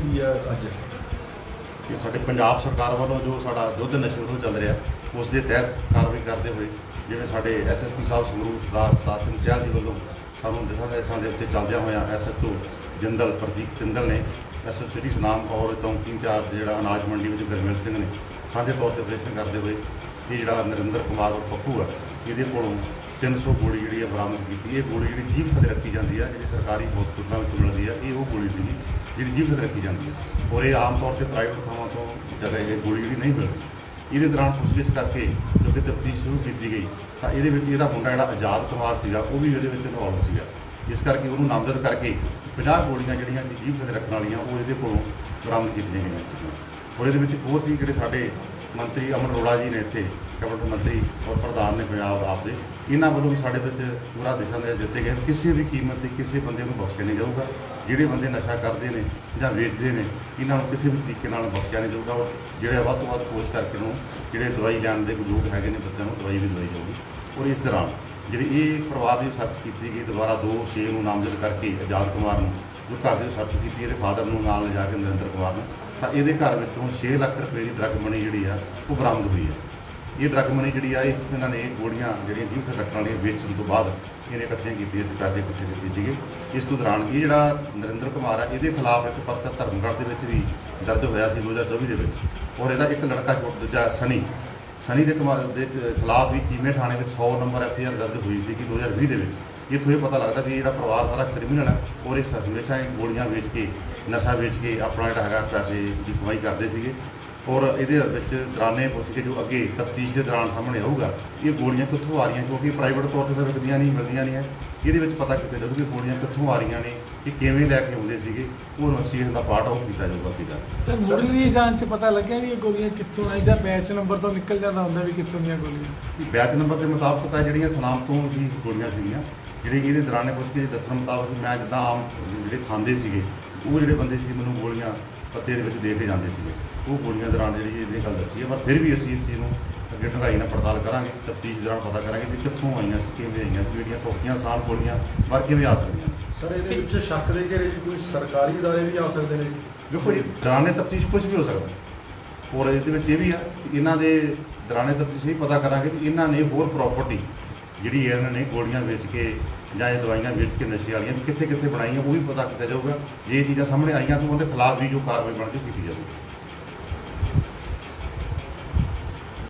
ਕੀਤੀ ਹੈ ਅੱਜ। ਕਿ ਸਾਡੇ ਪੰਜਾਬ ਸਰਕਾਰ ਵੱਲੋਂ ਜੋ ਸਾਡਾ ਦੁੱਧ ਨਸ਼ੇ ਵਿਰੁੱਧ ਚੱਲ ਰਿਹਾ, ਉਸ ਦੇ ਤਹਿਤ ਕਾਰਵਾਈ ਕਰਦੇ ਹੋਏ, ਜਿਵੇਂ ਸਾਡੇ ਐਸਐਸਪੀ ਸਾਹਿਬ ਸੰਗਰੂਰ ਸਰਦਾਰ ਸਤਾਰ ਸਿੰਘ ਚਹਿਲ ਜੀ ਵੱਲੋਂ ਸਾਨੂੰ ਦਿਸ਼ਾ ਨਿਰਦੇਸ਼ਾਂ ਦੇ ਉੱਤੇ ਚੱਲਦਿਆਂ ਹੋਇਆਂ ਐਸਐਚਓ ਜਿੰਦਲ ਪ੍ਰਦੀਪ ਜਿੰਦਲ ਨੇ ਐਸਐਚਓ ਸਿਟੀ ਸਨਾਮ ਔਰ ਚੌਂਕੀ ਇੰਚਾਰਜ ਜਿਹੜਾ ਅਨਾਜ ਮੰਡੀ ਵਿੱਚ ਗੁਰਮੇਲ ਸਿੰਘ ਨੇ ਸਾਂਝੇ ਤੌਰ ਤੇ ਆਪਰੇਸ਼ਨ ਕਰਦੇ ਹੋਏ, ਇਹ ਜਿਹੜਾ ਨਰਿੰਦਰ ਕੁਮਾਰ ਪੱਪੂ ਆ, ਇਹਦੇ ਕੋਲੋਂ 300 ਗੋਲੀ ਜਿਹੜੀ ਹੈ ਬਰਾਮਦ ਕੀਤੀ। ਇਹ ਗੋਲੀ ਜਿਹੜੀ ਜੀਭ ਥੱਲੇ ਰੱਖੀ ਜਾਂਦੀ ਹੈ ਜਿਹੜੀ ਸਰਕਾਰੀ ਹਸਪਤਾਲਾਂ ਵਿੱਚ ਮਿਲਦੀ ਹੈ ਇਹ ਉਹ ਗੋਲੀ ਸੀਗੀ, ਜਿਹੜੀ ਜੀਭ ਥੱਲੇ ਰੱਖੀ ਜਾਂਦੀ ਹੈ ਔਰ ਇਹ ਆਮ ਤੌਰ ਤੇ ਪ੍ਰਾਈਵੇਟ ਥਾਵਾਂ ਤੋਂ ਜਗ੍ਹਾ ਇਹ ਗੋਲੀ ਜਿਹੜੀ ਨਹੀਂ ਮਿਲਦੀ। ਇਹਦੇ ਦੌਰਾਨ ਪੁੱਛਗਿੱਛ ਕਰਕੇ ਜੋ ਕਿ ਤਫਤੀਸ਼ ਸ਼ੁਰੂ ਕੀਤੀ ਗਈ, ਤਾਂ ਇਹਦੇ ਵਿੱਚ ਇਹਦਾ ਮੁੰਡਾ ਜਿਹੜਾ ਆਜ਼ਾਦ ਕੁਮਾਰ ਸੀਗਾ, ਉਹ ਵੀ ਇਹਦੇ ਵਿੱਚ ਇਨਵੋਲਵ ਸੀਗਾ। ਇਸ ਕਰਕੇ ਉਹਨੂੰ ਨਾਮਜ਼ਦ ਕਰਕੇ 50 ਗੋਲੀਆਂ ਜਿਹੜੀਆਂ ਸੀ ਜੀਭ ਥੱਲੇ ਰੱਖਣ ਵਾਲੀਆਂ, ਉਹ ਇਹਦੇ ਕੋਲੋਂ ਬਰਾਮਦ ਕੀਤੀਆਂ ਗਈਆਂ ਸੀਗੀਆਂ। ਔਰ ਇਹਦੇ ਵਿੱਚ ਹੋਰ ਸੀ ਜਿਹੜੇ ਸਾਡੇ ਮੰਤਰੀ ਅਮਰ ਅਰੋੜਾ ਜੀ ਨੇ ਇੱਥੇ, ਕੈਬਨਿਟ ਮੰਤਰੀ ਔਰ ਪ੍ਰਧਾਨ ਨੇ ਪੰਜਾਬ ਆਪ ਦੇ, ਇਹਨਾਂ ਵੱਲੋਂ ਵੀ ਸਾਡੇ ਵਿੱਚ ਪੂਰਾ ਦਿਸ਼ਾ ਨਿਰਦੇਸ਼ ਦਿੱਤੇ ਗਏ ਕਿਸੇ ਵੀ ਕੀਮਤ ਤੇ ਕਿਸੇ ਬੰਦੇ ਨੂੰ ਬਖਸ਼ਿਆ ਨਹੀਂ ਜਾਊਗਾ। ਜਿਹੜੇ ਬੰਦੇ ਨਸ਼ਾ ਕਰਦੇ ਨੇ ਜਾਂ ਵੇਚਦੇ ਨੇ, ਇਹਨਾਂ ਨੂੰ ਕਿਸੇ ਵੀ ਤਰੀਕੇ ਨਾਲ ਬਖਸ਼ਿਆ ਨਹੀਂ ਜਾਊਗਾ। ਔਰ ਜਿਹੜੇ ਵੱਧ ਤੋਂ ਵੱਧ ਕੋਸ਼ਿਸ਼ ਕਰਕੇ ਨੂੰ ਜਿਹੜੇ ਦਵਾਈ ਲੈਣ ਦੇ ਕੋਈ ਲੋਕ ਹੈਗੇ ਨੇ ਬੱਚਿਆਂ ਨੂੰ ਦਵਾਈ ਵੀ ਦਵਾਈ ਜਾਊਗੀ। ਔਰ ਇਸ ਦੌਰਾਨ ਜਿਹੜੀ ਇਹ ਪਰਿਵਾਰ ਦੀ ਸਰਚ ਕੀਤੀ ਗਈ ਦੁਬਾਰਾ ਦੋ ਛੇ ਨੂੰ ਨਾਮਜ਼ਦ ਕਰਕੇ ਆਜ਼ਾਦ ਕੁਮਾਰ ਨੂੰ ਜੋ ਘਰ ਦੇ ਸਰਚ ਕੀਤੀ, ਇਹਦੇ ਫਾਦਰ ਨੂੰ ਨਾਲ ਲਿਜਾ ਕੇ ਨਰਿੰਦਰ ਕੁਮਾਰ ਨੂੰ। ਤਾਂ ਇਹਦੇ ਘਰ ਵਿੱਚੋਂ 6 ਲੱਖ ਰੁਪਏ ਦੀ ਡਰੱਗ ਮਨੀ ਜਿਹੜੀ ਆ, ਉਹ ਬਰਾਮਦ ਹੋਈ ਹੈ ਇਹ ਡਰੱਗ ਮਨੀ ਜਿਹੜੀ ਆ, ਇਸ ਇਹਨਾਂ ਨੇ ਗੋਲੀਆਂ ਜਿਹੜੀਆਂ ਜੀਵ ਤੇ ਰੱਖਣ ਵਾਲੀਆਂ ਵੇਚਣ ਤੋਂ ਬਾਅਦ ਇਹਨੇ ਇਕੱਠੀਆਂ ਕੀਤੀਆਂ ਸੀ ਪੈਸੇ ਇਕੱਠੇ ਕੀਤੇ ਸੀਗੇ। ਇਸ ਤੋਂ ਦੌਰਾਨ ਇਹ ਜਿਹੜਾ ਨਰਿੰਦਰ ਕੁਮਾਰ ਆ, ਇਹਦੇ ਖਿਲਾਫ ਇੱਕ ਪਰਚਾ ਧਰਮਗੜ੍ਹ ਦੇ ਵਿੱਚ ਵੀ ਦਰਜ ਹੋਇਆ ਸੀ 2024 ਦੇ ਵਿੱਚ। ਔਰ ਇਹਦਾ ਇੱਕ ਲੜਕਾ ਦੂਜਾ ਸਨੀ। ਸਨੀ ਦੇ ਕੁਮਾਰ ਦੇ ਖਿਲਾਫ ਵੀ ਚੀਮੇ ਥਾਣੇ ਵਿੱਚ 100 ਨੰਬਰ ਐਫਆਈਆਰ ਦਰਜ ਹੋਈ ਸੀ ਕਿ 2020 ਦੇ ਵਿੱਚ। ਇੱਥੋਂ ਇਹ ਪਤਾ ਲੱਗਦਾ ਵੀ ਜਿਹੜਾ ਪਰਿਵਾਰ ਸਾਰਾ ਕ੍ਰਿਮੀਨਲ ਹੈ ਔਰ ਇਹ ਹਮੇਸ਼ਾ ਇਹ ਗੋਲੀਆਂ ਵੇਚ ਕੇ, ਨਸ਼ਾ ਵੇਚ ਕੇ ਆਪਣਾ ਜਿਹੜਾ ਹੈਗਾ ਪੈਸੇ ਦੀ ਕਮਾਈ ਕਰਦੇ ਸੀਗੇ। ਔਰ ਇਹਦੇ ਵਿੱਚ ਦੌਰਾਨੇ ਪੁੱਛ ਕੇ ਜੋ ਅੱਗੇ ਤਫਤੀਸ਼ ਦੇ ਦੌਰਾਨ ਸਾਹਮਣੇ ਆਊਗਾ ਇਹ ਗੋਲੀਆਂ ਕਿੱਥੋਂ ਆ ਰਹੀਆਂ ਕਿਉਂਕਿ ਪ੍ਰਾਈਵੇਟ ਤੌਰ ਤੇ ਤਾਂ ਵਿਕਦੀਆਂ ਨਹੀਂ ਮਿਲਦੀਆਂ ਨਹੀਂ ਹੈ। ਇਹਦੇ ਵਿੱਚ ਪਤਾ ਕਿਤੇ ਲੱਗੂ ਕਿ ਗੋਲੀਆਂ ਕਿੱਥੋਂ ਆ ਰਹੀਆਂ ਨੇ ਇਹ ਕਿਵੇਂ ਲੈ ਕੇ ਆਉਂਦੇ ਸੀਗੇ ਉਹ ਇਨਵੈਸਟੀਗੇਸ਼ਨ ਦਾ ਪਾਰਟ ਉਹ ਕੀਤਾ ਜਾਊਗਾ ਕਿਦਾ ਸਰ ਮੁੱਢਲੀ ਜਾਂਚ ਚ ਪਤਾ ਲੱਗਿਆ ਵੀ ਇਹ ਗੋਲੀਆਂ ਕਿੱਥੋਂ ਆਈ ਜਾਂ ਬੈਚ ਨੰਬਰ ਤੋਂ ਨਿਕਲ ਜਾਂਦਾ ਹੁੰਦਾ ਵੀ ਕਿੱਥੋਂ ਦੀਆਂ ਗੋਲੀਆਂ? ਬੈਚ ਨੰਬਰ ਦੇ ਮੁਤਾਬਕ ਤਾਂ ਜਿਹੜੀਆਂ ਸਨਾਮ ਤੋਂ ਹੀ ਗੋਲੀਆਂ ਸੀਗੀਆਂ ਜਿਹੜੇ ਇਹਦੇ ਦੌਰਾਨੇ ਪੁੱਛ ਕੇ ਦੱਸਣ ਮੁਤਾਬਕ ਮੈਂ ਜਿੱਦਾਂ ਆਮ ਜਿਹੜੇ ਖਾਂਦੇ ਸੀਗੇ ਉਹ ਜਿਹੜੇ ਬੰਦੇ ਸੀ ਮੈਨੂੰ ਗੋਲੀਆਂ ਪੱਤੇ ਦੇ ਵਿੱਚ ਦੇ ਕੇ ਜਾਂਦੇ ਸੀਗੇ ਉਹ ਗੋਲੀਆਂ ਦੌਰਾਨ ਜਿਹੜੀ ਇਹ ਗੱਲ ਦੱਸੀ ਹੈ ਪਰ ਫਿਰ ਵੀ ਅਸੀਂ ਇਸ ਚੀਜ਼ ਨੂੰ ਅੱਗੇ ਢੰਗਾਈ ਨਾਲ ਪੜਤਾਲ ਕਰਾਂਗੇ ਤਫਤੀਸ਼ ਦੌਰਾਨ ਪਤਾ ਕਰਾਂਗੇ ਵੀ ਕਿੱਥੋਂ ਆਈਆਂ ਸੀ ਕਿਵੇਂ ਆਈਆਂ ਸੀ ਜਿਹੜੀਆਂ ਸੌਖੀਆਂ ਆਸਾਨ ਗੋਲੀਆਂ ਪਰ ਕਿਵੇਂ ਆ ਸਕਦੀਆਂ ਸਰ ਇਹਦੇ ਵਿੱਚ ਸ਼ੱਕ ਦੇ ਘੇਰੇ 'ਚ ਕੋਈ ਸਰਕਾਰੀ ادارے ਵੀ ਆ ਸਕਦੇ ਨੇ ਜੀ ਦੇਖੋ ਜੀ ਦੌਰਾਨੇ ਤਫਤੀਸ਼ ਕੁਝ ਵੀ ਹੋ ਸਕਦਾ ਔਰ ਇਹਦੇ ਵਿੱਚ ਇਹ ਵੀ ਆ ਕਿ ਇਹਨਾਂ ਦੇ ਦੌਰਾਨੇ ਤਫਤੀਸ਼ ਇਹ ਪਤਾ ਕਰਾਂਗੇ ਕਿ ਇਹਨਾਂ ਨੇ ਹੋਰ ਪ੍ਰਾਪਰਟੀ ਜਿਹੜੀ ਇਹਨਾਂ ਨੇ ਗੋਲੀਆਂ ਵੇਚ ਕੇ ਜਾਂ ਇਹ ਦਵਾਈਆਂ ਵੇਚ ਕੇ ਨਸ਼ੇ ਵਾਲੀਆਂ ਕਿੱਥੇ ਕਿੱਥੇ ਬਣਾਈਆਂ, ਉਹ ਵੀ ਪਤਾ ਕੀਤਾ ਜਾਊਗਾ। ਜੇ ਇਹ ਚੀਜ਼ਾਂ ਸਾਹਮਣੇ ਆਈਆਂ ਤਾਂ ਉਹਦੇ ਖਿਲਾਫ ਵੀ ਜੋ ਕਾਰਵਾਈ ਬਣਦੀ ਉਹ ਕੀਤੀ ਜਾਊਗੀ।